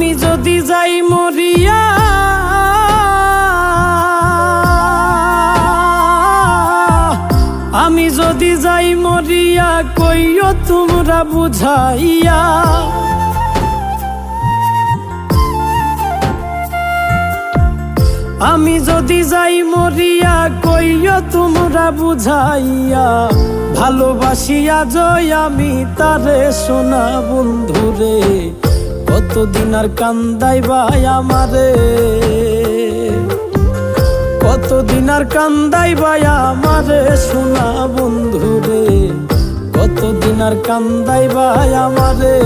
যাই মরিয়া, আমি যদি যাই মরিয়া, কইও তোমরা বুঝাইয়া। আমি যদি যাই মরিয়া, কইও তোমরা বুঝাইয়া। ভালোবাসিয়া জয় আমি তারে সোনা বন্ধুরে। কতদিন আর কান্দাই ভাই আমারে? কতদিন আর কান্দাই ভাই আমারে? সোনা বন্ধুরে, কতদিন আর কান্দাই ভাই আমারে?